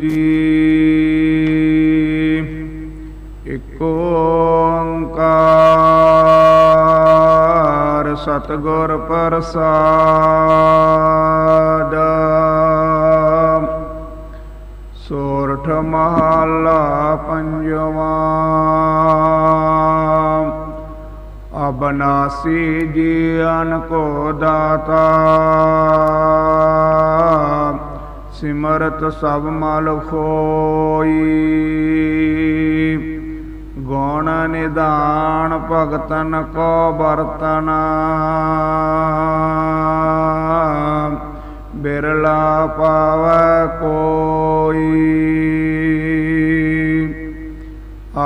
ਜੀ ਇਕ ਓੰਕਾਰ ਸਤਗੁਰ ਪ੍ਰਸਾਦ। ਸੋਰਠ ਮਹਲਾ ਪੰਜਵਾਂ। ਅਬਨਾਸੀ ਜੀਵਨ ਕੋ ਦਾਤਾ। ਸਿਮਰਤ ਸਭ ਮਲ ਖੋਈ। ਗੁਣ ਨਿਦਾਨ ਭਗਤਨ ਕੋ ਬਰਤਨ ਬਿਰਲਾ ਪਾਵੈ ਕੋਈ।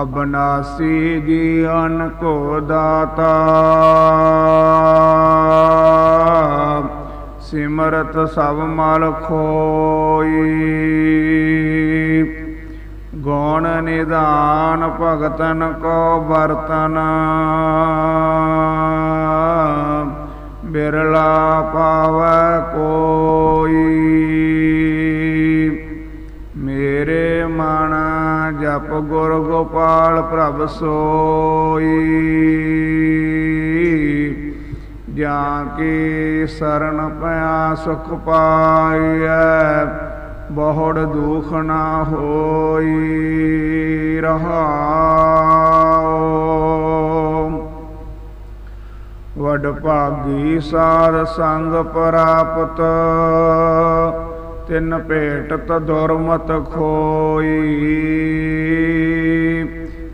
ਅਬਨਾਸੀ ਜੀਵਨ ਕੋ ਦਾਤਾ। ਸਿਮਰਤ ਸਭ ਮਲ ਖੋਈ। ਗੁਣ ਨਿਦਾਨ ਭਗਤਨ ਕੋ ਬਰਤਨ ਬਿਰਲਾ ਪਾਵੈ ਕੋਈ। ਮੇਰੇ ਮਨ ਜਪ ਗੁਰ ਗੋਪਾਲ ਪ੍ਰਭ ਸੋਈ। ਜਾਂ ਕੀ ਸਰਨ ਪਿਆ ਸੁਖ ਪਾਈਐ, ਬਹੁੜ ਦੁਖ ਨਾ ਹੋਈ ਰਹਾਉ। ਵਡ ਭਾਗੀ ਸਾਧ ਸੰਗ ਪ੍ਰਾਪਤ, ਤਿਨ ਭੇਟਤ ਦੁਰਮਤ ਖੋਈ।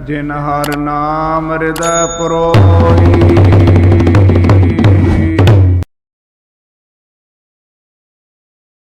ਜਿਨ ਹਰ ਨਾਮ ਹਿਰਦੈ ਪਰੋਈ